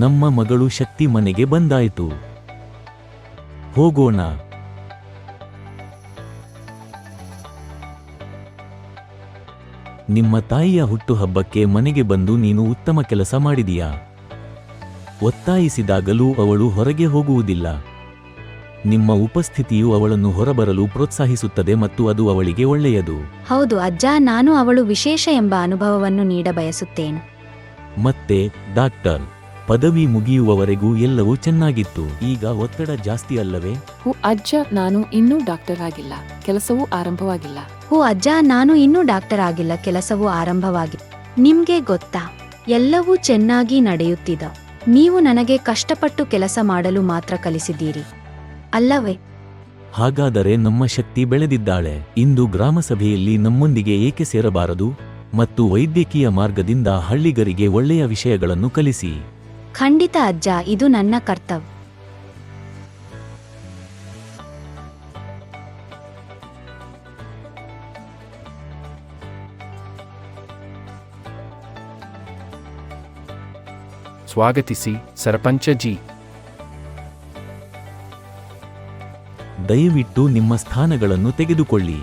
ನಮ್ಮ ಮಗಳು ಶಕ್ತಿ ಮನೆಗೆ ಬಂದಾಯಿತು. ಹೋಗೋಣ. ನಿಮ್ಮ ತಾಯಿಯ ಹುಟ್ಟುಹಬ್ಬಕ್ಕೆ ಮನೆಗೆ ಬಂದು ನೀನು ಉತ್ತಮ ಕೆಲಸ ಮಾಡಿದೀಯಾ? ಒತ್ತಾಯಿಸಿದಾಗಲೂ ಅವಳು ಹೊರಗೆ ಹೋಗುವುದಿಲ್ಲ. ನಿಮ್ಮ ಉಪಸ್ಥಿತಿಯು ಅವಳನ್ನು ಹೊರಬರಲು ಪ್ರೋತ್ಸಾಹಿಸುತ್ತದೆ ಮತ್ತು ಅದು ಅವಳಿಗೆ ಒಳ್ಳೆಯದು. ಹೌದು ಅಜ್ಜ ನಾನು ಅವಳು ವಿಶೇಷ ಎಂಬ ಅನುಭವವನ್ನು ನೀಡ ಬಯಸುತ್ತೇನೆ. ಮತ್ತೆ ಡಾಕ್ಟರ್. ಪದವಿ ಮುಗಿಯುವವರೆಗೂ ಎಲ್ಲವೂ ಚೆನ್ನಾಗಿತ್ತು. ಈಗ ಒತ್ತಡ ಜಾಸ್ತಿ ಅಲ್ಲವೇ? ಹೂ ಅಜ್ಜ ನಾನು ಇನ್ನೂ ಡಾಕ್ಟರ್ ಆಗಿಲ್ಲ. ಕೆಲಸವೂ ಆರಂಭವಾಗಿಲ್ಲ. ಹೂ ಅಜ್ಜ ನಾನು ಇನ್ನೂ ಡಾಕ್ಟರ್ ಆಗಿಲ್ಲ. ಕೆಲಸವೂ ಆರಂಭವಾಗಿ ನಿಮ್ಗೆ ಗೊತ್ತಾ? ಎಲ್ಲವೂ ಚೆನ್ನಾಗಿ ನಡೆಯುತ್ತಿದ. ನೀವು ನನಗೆ ಕಷ್ಟಪಟ್ಟು ಕೆಲಸ ಮಾಡಲು ಮಾತ್ರ ಕಲಿಸಿದ್ದೀರಿ. ಅಲ್ಲವೇ? ಹಾಗಾದರೆ ನಮ್ಮ ಶಕ್ತಿ ಬೆಳೆದಿದ್ದಾಳೆ. ಇಂದು ಗ್ರಾಮಸಭೆಯಲ್ಲಿ ನಮ್ಮೊಂದಿಗೆ ಏಕೆ ಸೇರಬಾರದು? ಮತ್ತು ವೈದ್ಯಕೀಯ ಮಾರ್ಗದಿಂದ ಹಳ್ಳಿಗರಿಗೆ ಒಳ್ಳೆಯ ವಿಷಯಗಳನ್ನು ಕಲಿಸಿ. ಖಂಡಿತ ಅಜ್ಜ ಇದು ನನ್ನ ಕರ್ತವ್ಯ. ಸ್ವಾಗತಿಸಿ ಸರಪಂಚ ಜಿ. ದಯವಿಟ್ಟು ನಿಮ್ಮ ಸ್ಥಾನಗಳನ್ನು ತೆಗೆದುಕೊಳ್ಳಿ.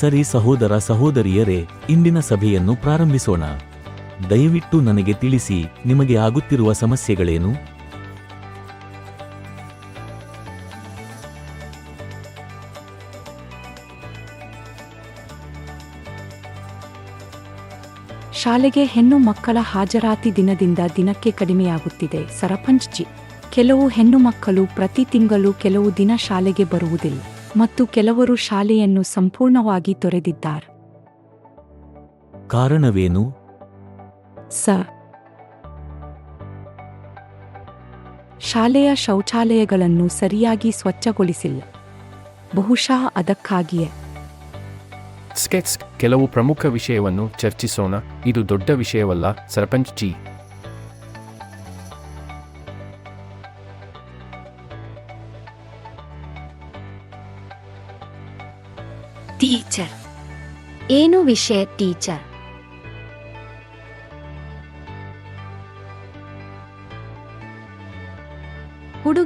ಸರಿ ಸಹೋದರ ಸಹೋದರಿಯರೇ ಇಂದಿನ ಸಭೆಯನ್ನು ಪ್ರಾರಂಭಿಸೋಣ. ದಯವಿಟ್ಟು ನನಗೆ ತಿಳಿಸಿ ನಿಮಗೆ ಆಗುತ್ತಿರುವ ಸಮಸ್ಯೆಗಳೇನು? ಶಾಲೆಗೆ ಹೆಣ್ಣು ಮಕ್ಕಳ ಹಾಜರಾತಿ ದಿನದಿಂದ ದಿನಕ್ಕೆ ಕಡಿಮೆಯಾಗುತ್ತಿದೆ. ಸರಪಂಚ್ ಜಿ. ಕೆಲವು ಹೆಣ್ಣು ಮಕ್ಕಳು ಪ್ರತಿ ತಿಂಗಳು ಕೆಲವು ದಿನ ಶಾಲೆಗೆ ಬರುವುದಿಲ್ಲ ಮತ್ತು ಕೆಲವರು ಶಾಲೆಯನ್ನು ಸಂಪೂರ್ಣವಾಗಿ ತೊರೆದಿದ್ದಾರೆ. ಕಾರಣವೇನು? ಸ. ಶಾಲೆಯ ಶೌಚಾಲಯಗಳನ್ನು ಸರಿಯಾಗಿ ಸ್ವಚ್ಛಗೊಳಿಸಿಲ್ಲ. ಬಹುಶಃ ಅದಕ್ಕಾಗಿಯೇ. ಸ್ಕೆಟ್ಸ್ ಕೆಲವು ಪ್ರಮುಖ ವಿಷಯವನ್ನು ಚರ್ಚಿಸೋಣ. ಇದು ದೊಡ್ಡ ವಿಷಯವಲ್ಲ ಸರ್ಪಂಚ್ ಜಿ. ಟೀಚರ್. ಏನು ವಿಷಯ ಟೀಚರ್?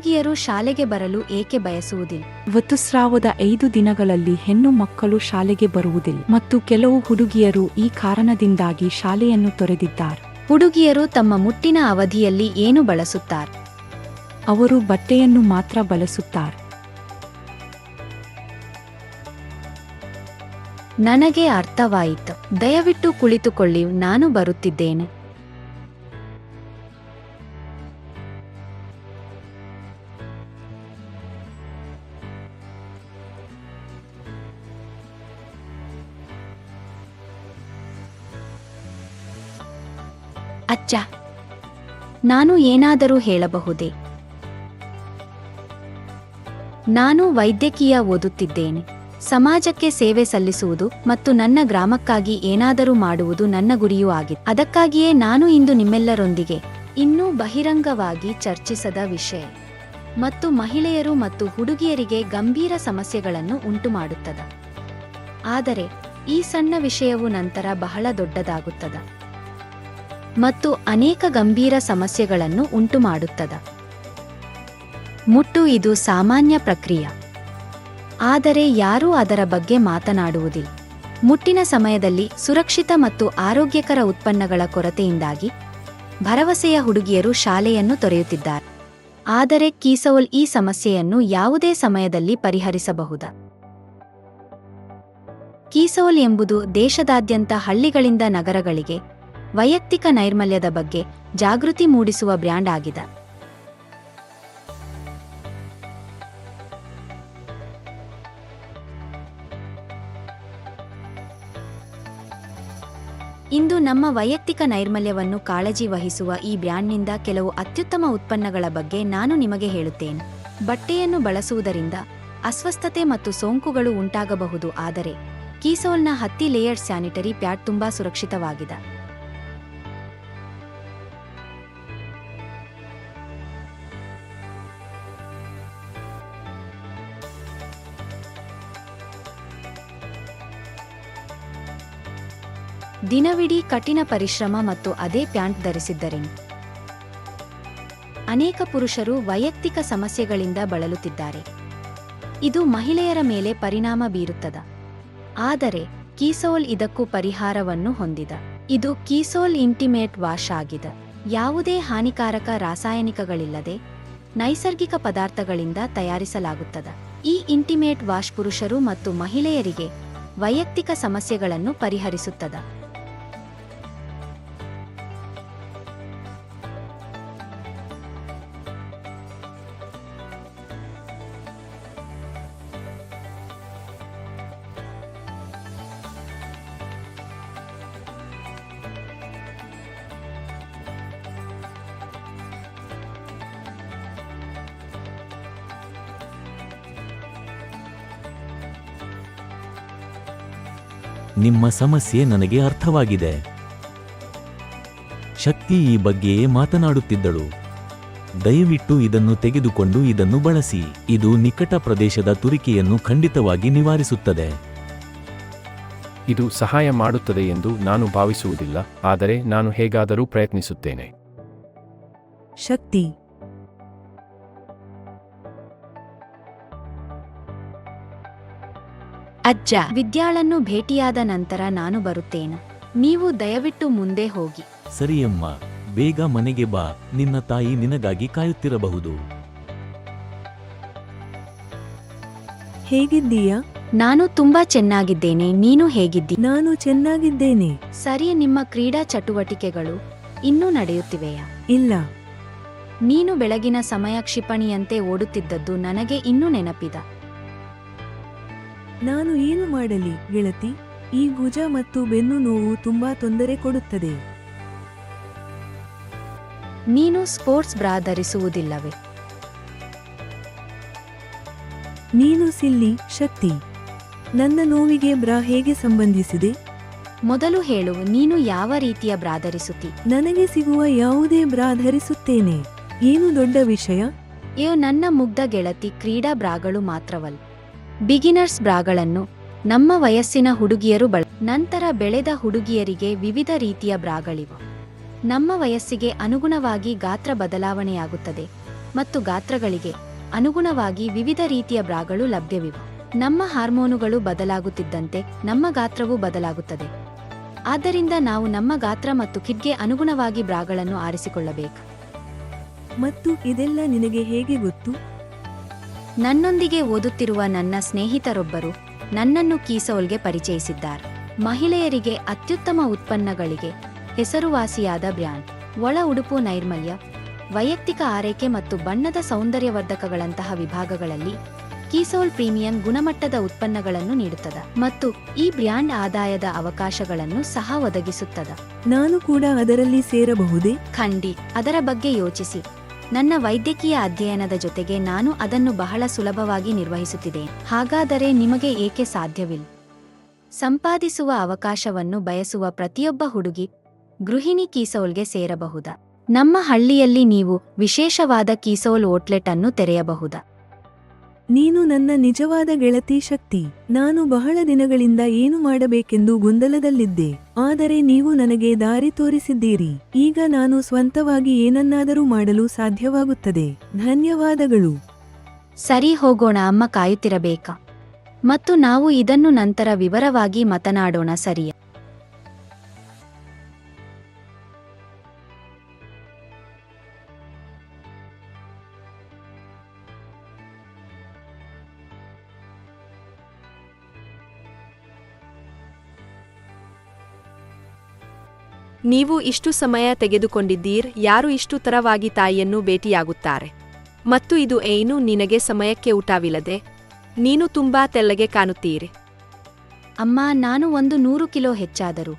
ಹುಡುಗಿಯರು ಶಾಲೆಗೆ ಬರಲು ಏಕೆ ಬಯಸುವುದಿಲ್ಲ? ಋತುಸ್ರಾವದ ಐದು ದಿನಗಳಲ್ಲಿ ಹೆಣ್ಣು ಮಕ್ಕಳು ಶಾಲೆಗೆ ಬರುವುದಿಲ್ಲ ಮತ್ತು ಕೆಲವು ಹುಡುಗಿಯರು ಈ ಕಾರಣದಿಂದಾಗಿ ಶಾಲೆಯನ್ನು ತೊರೆದಿದ್ದಾರೆ. ಹುಡುಗಿಯರು ತಮ್ಮ ಮುಟ್ಟಿನ ಅವಧಿಯಲ್ಲಿ ಏನು ಬಳಸುತ್ತಾರೆ? ಅವರು ಬಟ್ಟೆಯನ್ನು ಮಾತ್ರ ಬಳಸುತ್ತಾರೆ. ನನಗೆ ಅರ್ಥವಾಯಿತು. ದಯವಿಟ್ಟು ಕುಳಿತುಕೊಳ್ಳಿ ನಾನು ಬರುತ್ತಿದ್ದೇನೆ. ಅಜ್ಜ ನಾನು ಏನಾದರೂ ಹೇಳಬಹುದೇ? ನಾನು ವೈದ್ಯಕೀಯ ಓದುತ್ತಿದ್ದೇನೆ. ಸಮಾಜಕ್ಕೆ ಸೇವೆ ಸಲ್ಲಿಸುವುದು ಮತ್ತು ನನ್ನ ಗ್ರಾಮಕ್ಕಾಗಿ ಏನಾದರೂ ಮಾಡುವುದು ನನ್ನ ಗುರಿಯೂ ಆಗಿದೆ. ಅದಕ್ಕಾಗಿಯೇ ನಾನು ಇಂದು ನಿಮ್ಮೆಲ್ಲರೊಂದಿಗೆ ಇನ್ನೂ ಬಹಿರಂಗವಾಗಿ ಚರ್ಚಿಸದ ವಿಷಯ. ಮತ್ತು ಮಹಿಳೆಯರು ಮತ್ತು ಹುಡುಗಿಯರಿಗೆ ಗಂಭೀರ ಸಮಸ್ಯೆಗಳನ್ನು ಉಂಟುಮಾಡುತ್ತದೆ. ಆದರೆ ಈ ಸಣ್ಣ ವಿಷಯವು ನಂತರ ಬಹಳ ದೊಡ್ಡದಾಗುತ್ತದೆ. ಮತ್ತು ಅನೇಕ ಗಂಭೀರ ಸಮಸ್ಯೆಗಳನ್ನು ಉಂಟುಮಾಡುತ್ತದೆ. ಮುಟ್ಟು ಇದು ಸಾಮಾನ್ಯ ಪ್ರಕ್ರಿಯೆ. ಆದರೆ ಯಾರೂ ಅದರ ಬಗ್ಗೆ ಮಾತನಾಡುವುದಿಲ್ಲ. ಮುಟ್ಟಿನ ಸಮಯದಲ್ಲಿ ಸುರಕ್ಷಿತ ಮತ್ತು ಆರೋಗ್ಯಕರ ಉತ್ಪನ್ನಗಳ ಕೊರತೆಯಿಂದಾಗಿ ಭರವಸೆಯ ಹುಡುಗಿಯರು ಶಾಲೆಯನ್ನು ತೊರೆಯುತ್ತಿದ್ದಾರೆ. ಆದರೆ ಕೀಸೋಲ್ ಈ ಸಮಸ್ಯೆಯನ್ನು ಯಾವುದೇ ಸಮಯದಲ್ಲಿ ಪರಿಹರಿಸಬಹುದು. ಕೀಸೋಲ್ ಎಂಬುದು ದೇಶದಾದ್ಯಂತ ಹಳ್ಳಿಗಳಿಂದ ನಗರಗಳಿಗೆ ವೈಯಕ್ತಿಕ ನೈರ್ಮಲ್ಯದ ಬಗ್ಗೆ ಜಾಗೃತಿ ಮೂಡಿಸುವ ಬ್ರ್ಯಾಂಡ್ ಆಗಿದೆ. ಇಂದು ನಮ್ಮ ವೈಯಕ್ತಿಕ ನೈರ್ಮಲ್ಯವನ್ನು ಕಾಳಜಿ ವಹಿಸುವ ಈ ಬ್ರ್ಯಾಂಡ್ನಿಂದ ಕೆಲವು ಅತ್ಯುತ್ತಮ ಉತ್ಪನ್ನಗಳ ಬಗ್ಗೆ ನಾನು ನಿಮಗೆ ಹೇಳುತ್ತೇನೆ. ಬಟ್ಟೆಯನ್ನು ಬಳಸುವುದರಿಂದ ಅಸ್ವಸ್ಥತೆ ಮತ್ತು ಸೋಂಕುಗಳು ಉಂಟಾಗಬಹುದು, ಆದರೆ ಕೀಸೋಲ್ನ ಹತ್ತಿ ಲೇಯರ್ಡ್ ಸ್ಯಾನಿಟರಿ ಪ್ಯಾಡ್ ತುಂಬಾ ಸುರಕ್ಷಿತವಾಗಿದೆ. ದಿನವಿಡೀ ಕಠಿಣ ಪರಿಶ್ರಮ ಮತ್ತು ಅದೇ ಪ್ಯಾಂಟ್ ಧರಿಸಿದ್ದರಿಂದ ಅನೇಕ ಪುರುಷರು ವೈಯಕ್ತಿಕ ಸಮಸ್ಯೆಗಳಿಂದ ಬಳಲುತ್ತಿದ್ದಾರೆ. ಇದು ಮಹಿಳೆಯರ ಮೇಲೆ ಪರಿಣಾಮ ಬೀರುತ್ತದೆ. ಆದರೆ, ಕೀಸೋಲ್ ಇದಕ್ಕೂ ಪರಿಹಾರವನ್ನು ಹೊಂದಿದ. ಇದು ಕೀಸೋಲ್ ಇಂಟಿಮೇಟ್ ವಾಶ್ ಆಗಿದೆ. ಯಾವುದೇ ಹಾನಿಕಾರಕ ರಾಸಾಯನಿಕಗಳಿಲ್ಲದೆ ನೈಸರ್ಗಿಕ ಪದಾರ್ಥಗಳಿಂದ ತಯಾರಿಸಲಾಗುತ್ತದೆ. ಈ ಇಂಟಿಮೇಟ್ ವಾಶ್ ಪುರುಷರು ಮತ್ತು ಮಹಿಳೆಯರಿಗೆ ವೈಯಕ್ತಿಕ ಸಮಸ್ಯೆಗಳನ್ನು ಪರಿಹರಿಸುತ್ತದೆ. ನಿಮ್ಮ ಸಮಸ್ಯೆ ನನಗೆ ಅರ್ಥವಾಗಿದೆ. ಶಕ್ತಿ ಈ ಬಗ್ಗೆಯೇ ಮಾತನಾಡುತ್ತಿದ್ದಳು. ದಯವಿಟ್ಟು ಇದನ್ನು ತೆಗೆದುಕೊಂಡು ಇದನ್ನು ಬಳಸಿ. ಇದು ನಿಕಟ ಪ್ರದೇಶದ ತುರಿಕೆಯನ್ನು ಖಂಡಿತವಾಗಿ ನಿವಾರಿಸುತ್ತದೆ. ಇದು ಸಹಾಯ ಮಾಡುತ್ತದೆ ಎಂದು ನಾನು ಭಾವಿಸುವುದಿಲ್ಲ ಆದರೆ ನಾನು ಹೇಗಾದರೂ ಪ್ರಯತ್ನಿಸುತ್ತೇನೆ. ಶಕ್ತಿ ಅಜ್ಜ ವಿದ್ಯಾಳನ್ನು ಭೇಟಿಯಾದ ನಂತರ ನಾನು ಬರುತ್ತೇನೆ. ನೀವು ದಯವಿಟ್ಟು ಮುಂದೆ ಹೋಗಿ. ಸರಿಯಮ್ಮ ಬೇಗ ಮನೆಗೆ ಬಾ. ನಿನ್ನ ತಾಯಿ ನಿನಗಾಗಿ ಕಾಯುತ್ತಿರಬಹುದು. ಹೇಗಿದ್ದೀಯಾ? ನಾನು ತುಂಬಾ ಚೆನ್ನಾಗಿದ್ದೇನೆ. ನೀನು ಹೇಗಿದ್ದಿ? ನಾನು ಚೆನ್ನಾಗಿದ್ದೇನೆ. ಸರಿ ನಿಮ್ಮ ಕ್ರೀಡಾ ಚಟುವಟಿಕೆಗಳು ಇನ್ನೂ ನಡೆಯುತ್ತಿವೆಯಾ? ಇಲ್ಲ. ನೀನು ಬೆಳಗಿನ ಸಮಯ ಕ್ಷಿಪಣಿಯಂತೆ ಓಡುತ್ತಿದ್ದದ್ದು ನನಗೆ ಇನ್ನೂ ನೆನಪಿದ. ನಾನು ಏನು ಮಾಡಲಿ ಗೆಳತಿ? ಈ ಭುಜ ಮತ್ತು ಬೆನ್ನು ನೋವು ತುಂಬಾ ತೊಂದರೆ ಕೊಡುತ್ತದೆ. ನೀನು ಸ್ಪೋರ್ಟ್ಸ್ ಬ್ರಾ ಧರಿಸುವುದಿಲ್ಲವೇ? ನೀನು ಸಿಲ್ಲಿ ಶಕ್ತಿ. ನನ್ನ ನೋವಿಗೆ ಬ್ರಾ ಹೇಗೆ ಸಂಬಂಧಿಸಿದೆ? ಮೊದಲು ಹೇಳು ನೀನು ಯಾವ ರೀತಿಯ ಬ್ರಾ ಧರಿಸುತ್ತಿ? ನನಗೆ ಸಿಗುವ ಯಾವುದೇ ಬ್ರಾ ಧರಿಸುತ್ತೇನೆ. ಏನು ದೊಡ್ಡ ವಿಷಯ? ಇವು ನನ್ನ ಮುಗ್ಧ ಗೆಳತಿ ಕ್ರೀಡಾ ಬ್ರಾಗಳು ಮಾತ್ರವಲ್ಲ. ಬಿಗಿನರ್ಸ್ ಬ್ರಾಗಳನ್ನು ನಮ್ಮ ವಯಸ್ಸಿನ ಹುಡುಗಿಯರು ಬಳ, ನಂತರ ಬೆಳೆದ ಹುಡುಗಿಯರಿಗೆ ವಿವಿಧ ರೀತಿಯ ಬ್ರಾಗಳಿವು. ನಮ್ಮ ವಯಸ್ಸಿಗೆ ಅನುಗುಣವಾಗಿ ಗಾತ್ರ ಬದಲಾವಣೆಯಾಗುತ್ತದೆ ಮತ್ತು ಗಾತ್ರಗಳಿಗೆ ಅನುಗುಣವಾಗಿ ವಿವಿಧ ರೀತಿಯ ಬ್ರಾಗಳು ಲಭ್ಯವಿವೆ. ನಮ್ಮ ಹಾರ್ಮೋನುಗಳು ಬದಲಾಗುತ್ತಿದ್ದಂತೆ ನಮ್ಮ ಗಾತ್ರವೂ ಬದಲಾಗುತ್ತದೆ. ಆದ್ದರಿಂದ ನಾವು ನಮ್ಮ ಗಾತ್ರ ಮತ್ತು ಕಿಡ್ಗೆ ಅನುಗುಣವಾಗಿ ಬ್ರಾಗಳನ್ನು ಆರಿಸಿಕೊಳ್ಳಬೇಕು. ಮತ್ತು ಇದೆಲ್ಲ ನಿನಗೆ ಹೇಗೆ ಗೊತ್ತು? ನನ್ನೊಂದಿಗೆ ಓದುತ್ತಿರುವ ನನ್ನ ಸ್ನೇಹಿತರೊಬ್ಬರು ನನ್ನನ್ನು ಕೀಸೋಲ್ಗೆ ಪರಿಚಯಿಸಿದ್ದಾರೆ. ಮಹಿಳೆಯರಿಗೆ ಅತ್ಯುತ್ತಮ ಉತ್ಪನ್ನಗಳಿಗೆ ಹೆಸರುವಾಸಿಯಾದ ಬ್ರ್ಯಾಂಡ್. ಒಳ ಉಡುಪು ನೈರ್ಮಲ್ಯ ವೈಯಕ್ತಿಕ ಆರೈಕೆ ಮತ್ತು ಬಣ್ಣದ ಸೌಂದರ್ಯವರ್ಧಕಗಳಂತಹ ವಿಭಾಗಗಳಲ್ಲಿ ಕೀಸೋಲ್ ಪ್ರೀಮಿಯಂ ಗುಣಮಟ್ಟದ ಉತ್ಪನ್ನಗಳನ್ನು ನೀಡುತ್ತದೆ ಮತ್ತು ಈ ಬ್ರ್ಯಾಂಡ್ ಆದಾಯದ ಅವಕಾಶಗಳನ್ನು ಸಹ ಒದಗಿಸುತ್ತದೆ. ನಾನು ಕೂಡ ಅದರಲ್ಲಿ ಸೇರಬಹುದೇ? ಖಂಡಿ ಅದರ ಬಗ್ಗೆ ಯೋಚಿಸಿ. ನನ್ನ ವೈದ್ಯಕೀಯ ಅಧ್ಯಯನದ ಜೊತೆಗೆ ನಾನು ಅದನ್ನು ಬಹಳ ಸುಲಭವಾಗಿ ನಿರ್ವಹಿಸುತ್ತಿದೆ. ಹಾಗಾದರೆ ನಿಮಗೆ ಏಕೆ ಸಾಧ್ಯವಿಲ್ಲ? ಸಂಪಾದಿಸುವ ಅವಕಾಶವನ್ನು ಬಯಸುವ ಪ್ರತಿಯೊಬ್ಬ ಹುಡುಗಿ ಗೃಹಿಣಿ ಕೀಸೋಲ್ಗೆ ಸೇರಬಹುದಾ? ನಮ್ಮ ಹಳ್ಳಿಯಲ್ಲಿ ನೀವು ವಿಶೇಷವಾದ ಕೀಸೋಲ್ ಓಟ್ಲೆಟ್ ಅನ್ನು ತೆರೆಯಬಹುದಾ? ನೀನು ನನ್ನ ನಿಜವಾದ ಗೆಳತಿ ಶಕ್ತಿ. ನಾನು ಬಹಳ ದಿನಗಳಿಂದ ಏನು ಮಾಡಬೇಕೆಂದು ಗೊಂದಲದಲ್ಲಿದ್ದೆ. ಆದರೆ ನೀವು ನನಗೆ ದಾರಿ ತೋರಿಸಿದ್ದೀರಿ. ಈಗ ನಾನು ಸ್ವಂತವಾಗಿ ಏನನ್ನಾದರೂ ಮಾಡಲು ಸಾಧ್ಯವಾಗುತ್ತದೆ. ಧನ್ಯವಾದಗಳು. ಸರಿ ಹೋಗೋಣ, ಅಮ್ಮ ಕಾಯುತ್ತಿರಬೇಕಾ? ಮತ್ತು ನಾವು ಇದನ್ನು ನಂತರ ವಿವರವಾಗಿ ಮಾತನಾಡೋಣ, ಸರಿಯಾ? ನೀವು ಇಷ್ಟು ಸಮಯ ತೆಗೆದುಕೊಂಡಿದ್ದೀರ್ ಯಾರು ಇಷ್ಟು ತರವಾಗಿ ತಾಯಿಯನ್ನು ಭೇಟಿಯಾಗುತ್ತಾರೆ? ಮತ್ತು ಇದು ಏನು ನಿನಗೆ ಸಮಯಕ್ಕೆ ಊಟವಿಲ್ಲದೆ? ನೀನು ತುಂಬಾ ತೆಲ್ಲಗೆ ಕಾಣುತ್ತೀರಿ. ಅಮ್ಮ ನಾನು ಒಂದು ನೂರು ಕಿಲೋ ಹೆಚ್ಚಾದರೂ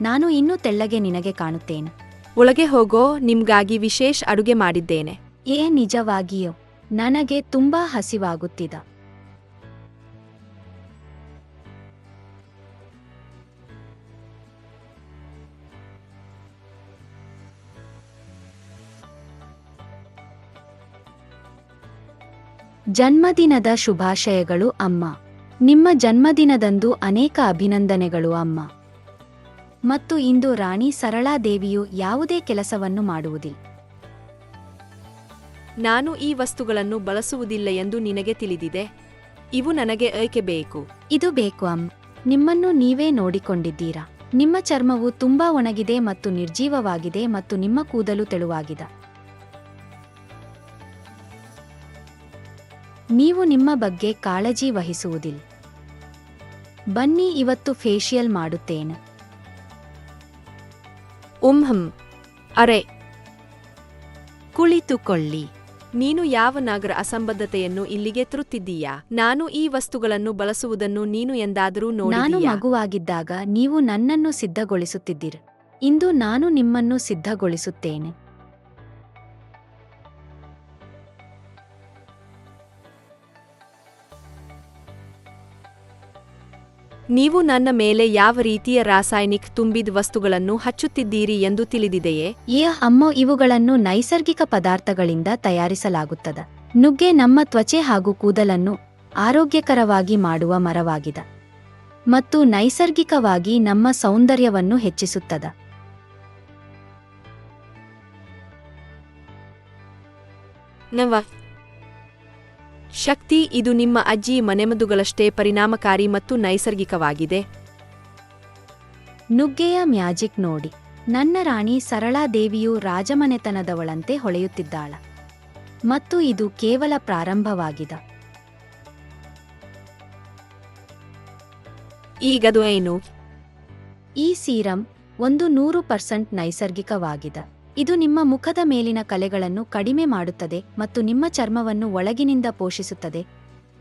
ನಾನು ಇನ್ನೂ ತೆಳ್ಳಗೆ ನಿನಗೆ ಕಾಣುತ್ತೇನೆ. ಒಳಗೆ ಹೋಗೋ ನಿಮ್ಗಾಗಿ ವಿಶೇಷ ಅಡುಗೆ ಮಾಡಿದ್ದೇನೆ. ಏ ನಿಜವಾಗಿಯೋ ನನಗೆ ತುಂಬಾ ಹಸಿವಾಗುತ್ತಿದ. ಜನ್ಮದಿನದ ಶುಭಾಶಯಗಳು ಅಮ್ಮ. ನಿಮ್ಮ ಜನ್ಮದಿನದಂದು ಅನೇಕ ಅಭಿನಂದನೆಗಳು ಅಮ್ಮ. ಮತ್ತು ಇಂದು ರಾಣಿ ಸರಳಾದೇವಿಯು ಯಾವುದೇ ಕೆಲಸವನ್ನು ಮಾಡುವುದಿಲ್ಲ. ನಾನು ಈ ವಸ್ತುಗಳನ್ನು ಬಳಸುವುದಿಲ್ಲ ಎಂದು ನಿನಗೆ ತಿಳಿದಿದೆ. ಇವು ನನಗೆ ಏಕೆ ಬೇಕು? ಇದು ಬೇಕು ಅಮ್ಮ. ನಿಮ್ಮನ್ನು ನೀವೇ ನೋಡಿಕೊಂಡಿದ್ದೀರಾ. ನಿಮ್ಮ ಚರ್ಮವು ತುಂಬಾ ಒಣಗಿದೆ ಮತ್ತು ನಿರ್ಜೀವವಾಗಿದೆ ಮತ್ತು ನಿಮ್ಮ ಕೂದಲು ತೆಳುವಾಗಿದೆ. ನೀವು ನಿಮ್ಮ ಬಗ್ಗೆ ಕಾಳಜಿ ವಹಿಸುವುದಿಲ್ಲ. ಬನ್ನಿ ಇವತ್ತು ಫೇಶಿಯಲ್ ಮಾಡುತ್ತೇನೆ. ಉಂಹಂ ಅರೆ. ಕುಳಿತುಕೊಳ್ಳಿ. ನೀನು ಯಾವ ನಾಗರ ಅಸಂಬದ್ಧತೆಯನ್ನು ಇಲ್ಲಿಗೆ ತರುತ್ತಿದ್ದೀಯಾ? ನಾನು ಈ ವಸ್ತುಗಳನ್ನು ಬಳಸುವುದನ್ನು ನೀನು ಎಂದಾದರೂ ನಾನು ನೋಡಿದೀಯಾ ಮಗುವಾಗಿದ್ದಾಗ ನೀವು ನನ್ನನ್ನು ಸಿದ್ಧಗೊಳಿಸುತ್ತಿದ್ದೀರಿ. ಇಂದು ನಾನು ನಿಮ್ಮನ್ನು ಸಿದ್ಧಗೊಳಿಸುತ್ತೇನೆ. ನೀವು ನನ್ನ ಮೇಲೆ ಯಾವ ರೀತಿಯ ರಾಸಾಯನಿಕ ತುಂಬಿದ ವಸ್ತುಗಳನ್ನು ಹಚ್ಚುತ್ತಿದ್ದೀರಿ ಎಂದು ತಿಳಿದಿದೆಯೇ? ಈ ಅಮ್ಮ ಇವುಗಳನ್ನು ನೈಸರ್ಗಿಕ ಪದಾರ್ಥಗಳಿಂದ ತಯಾರಿಸಲಾಗುತ್ತದೆ. ನುಗ್ಗೆ ನಮ್ಮ ತ್ವಚೆ ಹಾಗೂ ಕೂದಲನ್ನು ಆರೋಗ್ಯಕರವಾಗಿ ಮಾಡುವ ಮರವಾಗಿದೆ. ಮತ್ತು ನೈಸರ್ಗಿಕವಾಗಿ ನಮ್ಮ ಸೌಂದರ್ಯವನ್ನು ಹೆಚ್ಚಿಸುತ್ತದೆ. ನವ ಶಕ್ತಿ ಇದು ನಿಮ್ಮ ಅಜ್ಜಿ ಮನೆಮದ್ದುಗಳಷ್ಟೇ ಪರಿಣಾಮಕಾರಿ ಮತ್ತು ನೈಸರ್ಗಿಕವಾಗಿದೆ. ನುಗ್ಗೆಯ ಮ್ಯಾಜಿಕ್ ನೋಡಿ. ನನ್ನ ರಾಣಿ ಸರಳಾ ದೇವಿಯು ರಾಜಮನೆತನದವಳಂತೆ ಹೊಳೆಯುತ್ತಿದ್ದಾಳ. ಮತ್ತು ಇದು ಕೇವಲ ಪ್ರಾರಂಭವಾಗಿದೆ. ಈಗದು ಏನು? ಈ ಸೀರಂ ಒಂದು ನೂರು ಪರ್ಸೆಂಟ್ ನೈಸರ್ಗಿಕವಾಗಿದೆ. ಇದು ನಿಮ್ಮ ಮುಖದ ಮೇಲಿನ ಕಲೆಗಳನ್ನು ಕಡಿಮೆ ಮಾಡುತ್ತದೆ ಮತ್ತು ನಿಮ್ಮ ಚರ್ಮವನ್ನು ಒಳಗಿನಿಂದ ಪೋಷಿಸುತ್ತದೆ.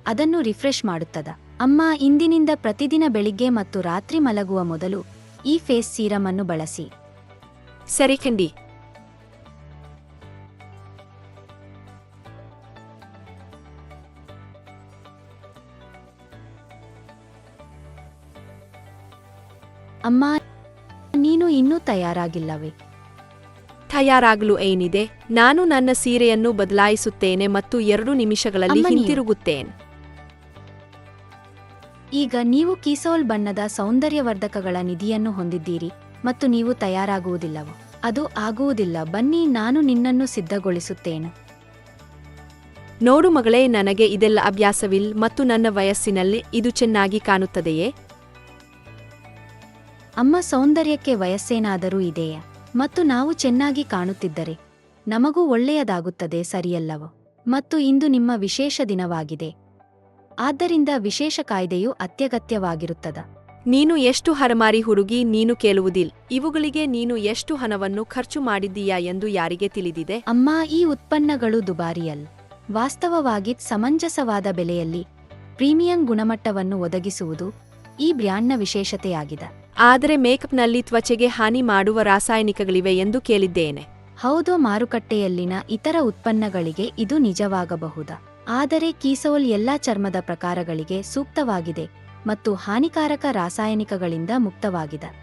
ಅದನ್ನು ರಿಫ್ರೆಶ್ ಮಾಡುತ್ತದೆ. ಅಮ್ಮ ಇಂದಿನಿಂದ ಪ್ರತಿದಿನ ಬೆಳಿಗ್ಗೆ ಮತ್ತು ರಾತ್ರಿ ಮಲಗುವ ಮೊದಲು ಈ ಫೇಸ್ ಸೀರಮ್ ಅನ್ನು ಬಳಸಿ. ಸರಿ ಖಂಡಿ. ಅಮ್ಮ ನೀನು ಇನ್ನೂ ತಯಾರಾಗಿಲ್ಲವೇ? ತಯಾರಾಗಲು ಏನಿದೆ ನಾನು ನನ್ನ ಸೀರೆಯನ್ನು ಬದಲಾಯಿಸುತ್ತೇನೆ ಮತ್ತು ಎರಡು ನಿಮಿಷಗಳಲ್ಲಿ ಹಿಂತಿರುಗುತ್ತೇನೆ. ಈಗ ನೀವು ಕೀಸೋಲ್ ಬಣ್ಣದ ಸೌಂದರ್ಯವರ್ಧಕಗಳ ನಿಧಿಯನ್ನು ಹೊಂದಿದ್ದೀರಿ ಮತ್ತು ನೀವು ತಯಾರಾಗುವುದಿಲ್ಲವೋ? ಅದು ಆಗುವುದಿಲ್ಲ. ಬನ್ನಿ ನಾನು ನಿನ್ನನ್ನು ಸಿದ್ಧಗೊಳಿಸುತ್ತೇನೆ. ನೋಡು ಮಗಳೇ ನನಗೆ ಇದೆಲ್ಲ ಅಭ್ಯಾಸವಿಲ್ಲ ಮತ್ತು ನನ್ನ ವಯಸ್ಸಿನಲ್ಲಿ ಇದು ಚೆನ್ನಾಗಿ ಕಾಣುತ್ತದೆಯೇ? ಅಮ್ಮ ಸೌಂದರ್ಯಕ್ಕೆ ವಯಸ್ಸೇನಾದರೂ ಇದೆಯಾ? ಮತ್ತು ನಾವು ಚೆನ್ನಾಗಿ ಕಾಣುತ್ತಿದ್ದರೆ ನಮಗೂ ಒಳ್ಳೆಯದಾಗುತ್ತದೆ ಸರಿಯಲ್ಲವೋ? ಮತ್ತು ಇಂದು ನಿಮ್ಮ ವಿಶೇಷ ದಿನವಾಗಿದೆ. ಆದ್ದರಿಂದ ವಿಶೇಷ ಕಾಯ್ದೆಯು ಅತ್ಯಗತ್ಯವಾಗಿರುತ್ತದೆ. ನೀನು ಎಷ್ಟು ಹರಮಾರಿ ಹುಡುಗಿ ನೀನು ಕೇಳುವುದಿಲ್ಲ. ಇವುಗಳಿಗೆ ನೀನು ಎಷ್ಟು ಹಣವನ್ನು ಖರ್ಚು ಮಾಡಿದ್ದೀಯಾ ಎಂದು ಯಾರಿಗೆ ತಿಳಿದಿದೆ? ಅಮ್ಮ ಈ ಉತ್ಪನ್ನಗಳು ದುಬಾರಿಯಲ್ಲ. ವಾಸ್ತವವಾಗಿ ಸಮಂಜಸವಾದ ಬೆಲೆಯಲ್ಲಿ ಪ್ರೀಮಿಯಂ ಗುಣಮಟ್ಟವನ್ನು ಒದಗಿಸುವುದು ಈ ಬ್ರ್ಯಾಂಡ್ನ ವಿಶೇಷತೆಯಾಗಿದೆ. ಆದರೆ ಮೇಕಪ್ನಲ್ಲಿ ತ್ವಚೆಗೆ ಹಾನಿ ಮಾಡುವ ರಾಸಾಯನಿಕಗಳಿವೆ ಎಂದು ಕೇಳಿದ್ದೇನೆ. ಹೌದು, ಮಾರುಕಟ್ಟೆಯಲ್ಲಿನ ಇತರ ಉತ್ಪನ್ನಗಳಿಗೆ ಇದು ನಿಜವಾಗಬಹುದಾ. ಆದರೆ ಕೀಸೋಲ್ ಎಲ್ಲಾ ಚರ್ಮದ ಪ್ರಕಾರಗಳಿಗೆ ಸೂಕ್ತವಾಗಿದೆ ಮತ್ತು ಹಾನಿಕಾರಕ ರಾಸಾಯನಿಕಗಳಿಂದ ಮುಕ್ತವಾಗಿದೆ.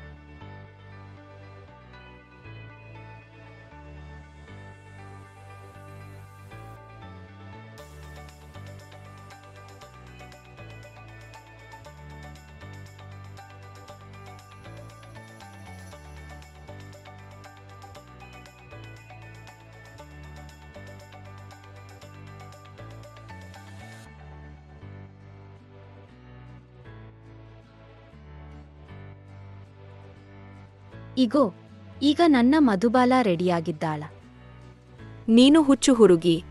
ಇಗೋ, ಈಗ ನನ್ನ ಮಧುಬಾಲ ರೆಡಿಯಾಗಿದ್ದಾಳ. ನೀನು ಹುಚ್ಚು ಹುರುಗಿ.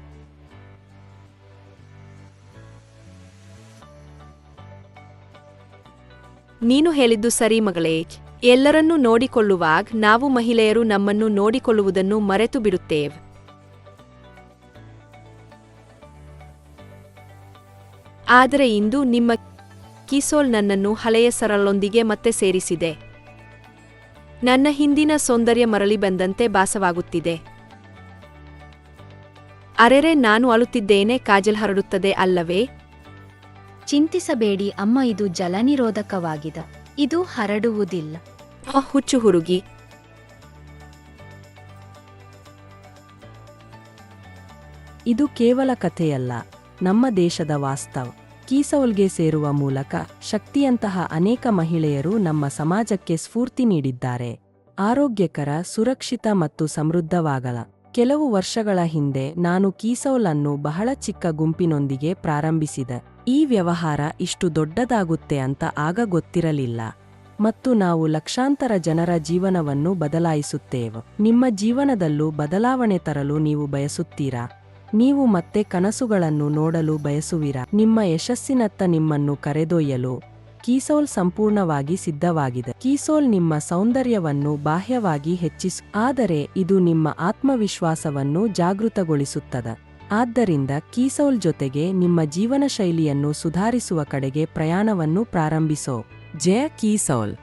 ನೀನು ಹೇಳಿದ್ದು ಸರಿ ಮಗಳೇ, ಎಲ್ಲರನ್ನೂ ನೋಡಿಕೊಳ್ಳುವಾಗ ನಾವು ಮಹಿಳೆಯರು ನಮ್ಮನ್ನು ನೋಡಿಕೊಳ್ಳುವುದನ್ನು ಮರೆತು ಬಿಡುತ್ತೇವೆ. ಆದರೆ ಇಂದು ನಿಮ್ಮ ಕಿಸೋಲ್ ನನ್ನನ್ನು ಹಳೆಯ ಸರಳೊಂದಿಗೆ ಮತ್ತೆ ಸೇರಿಸಿದೆ. ನನ್ನ ಹಿಂದಿನ ಸೌಂದರ್ಯ ಮರಳಿ ಬಂದಂತೆ ಭಾಸವಾಗುತ್ತಿದೆ. ಅರೆರೆ ನಾನು ಅಳುತ್ತಿದ್ದೇನೆ ಕಾಜಲ್ ಹರಡುತ್ತದೆ ಅಲ್ಲವೇ? ಚಿಂತಿಸಬೇಡಿ ಅಮ್ಮ ಇದು ಜಲನಿರೋಧಕವಾಗಿದೆ. ಇದು ಹರಡುವುದಿಲ್ಲ. ಆ ಹುಚ್ಚು ಹುಡುಗಿ ಇದು ಕೇವಲ ಕಥೆಯಲ್ಲ ನಮ್ಮ ದೇಶದ ವಾಸ್ತವ. ಕೀಸೌಲ್ಗೆ ಸೇರುವ ಮೂಲಕ ಶಕ್ತಿಯಂತಹ ಅನೇಕ ಮಹಿಳೆಯರು ನಮ್ಮ ಸಮಾಜಕ್ಕೆ ಸ್ಫೂರ್ತಿ ನೀಡಿದ್ದಾರೆ. ಆರೋಗ್ಯಕರ, ಸುರಕ್ಷಿತ ಮತ್ತು ಸಮೃದ್ಧವಾಗಲ. ಕೆಲವು ವರ್ಷಗಳ ಹಿಂದೆ ನಾನು ಕೀಸೌಲ್ ಅನ್ನು ಬಹಳ ಚಿಕ್ಕ ಗುಂಪಿನೊಂದಿಗೆ ಪ್ರಾರಂಭಿಸಿದ. ಈ ವ್ಯವಹಾರ ಇಷ್ಟು ದೊಡ್ಡದಾಗುತ್ತೆ ಅಂತ ಆಗ ಗೊತ್ತಿರಲಿಲ್ಲ. ಮತ್ತು ನಾವು ಲಕ್ಷಾಂತರ ಜನರ ಜೀವನವನ್ನು ಬದಲಾಯಿಸುತ್ತೇವೆ. ನಿಮ್ಮ ಜೀವನದಲ್ಲೂ ಬದಲಾವಣೆ ತರಲು ನೀವು ಬಯಸುತ್ತೀರಾ? ನೀವು ಮತ್ತೆ ಕನಸುಗಳನ್ನು ನೋಡಲು ಬಯಸುವಿರಾ? ನಿಮ್ಮ ಯಶಸ್ಸಿನತ್ತ ನಿಮ್ಮನ್ನು ಕರೆದೊಯ್ಯಲು ಕೀಸೋಲ್ ಸಂಪೂರ್ಣವಾಗಿ ಸಿದ್ಧವಾಗಿದೆ. ಕೀಸೋಲ್ ನಿಮ್ಮ ಸೌಂದರ್ಯವನ್ನು ಬಾಹ್ಯವಾಗಿ ಹೆಚ್ಚಿಸು. ಆದರೆ ಇದು ನಿಮ್ಮ ಆತ್ಮವಿಶ್ವಾಸವನ್ನು ಜಾಗೃತಗೊಳಿಸುತ್ತದೆ. ಆದ್ದರಿಂದ ಕೀಸೋಲ್ ಜೊತೆಗೆ ನಿಮ್ಮ ಜೀವನ ಶೈಲಿಯನ್ನು ಸುಧಾರಿಸುವ ಕಡೆಗೆ ಪ್ರಯಾಣವನ್ನು ಪ್ರಾರಂಭಿಸೋ. ಜಯ ಕೀಸೋಲ್.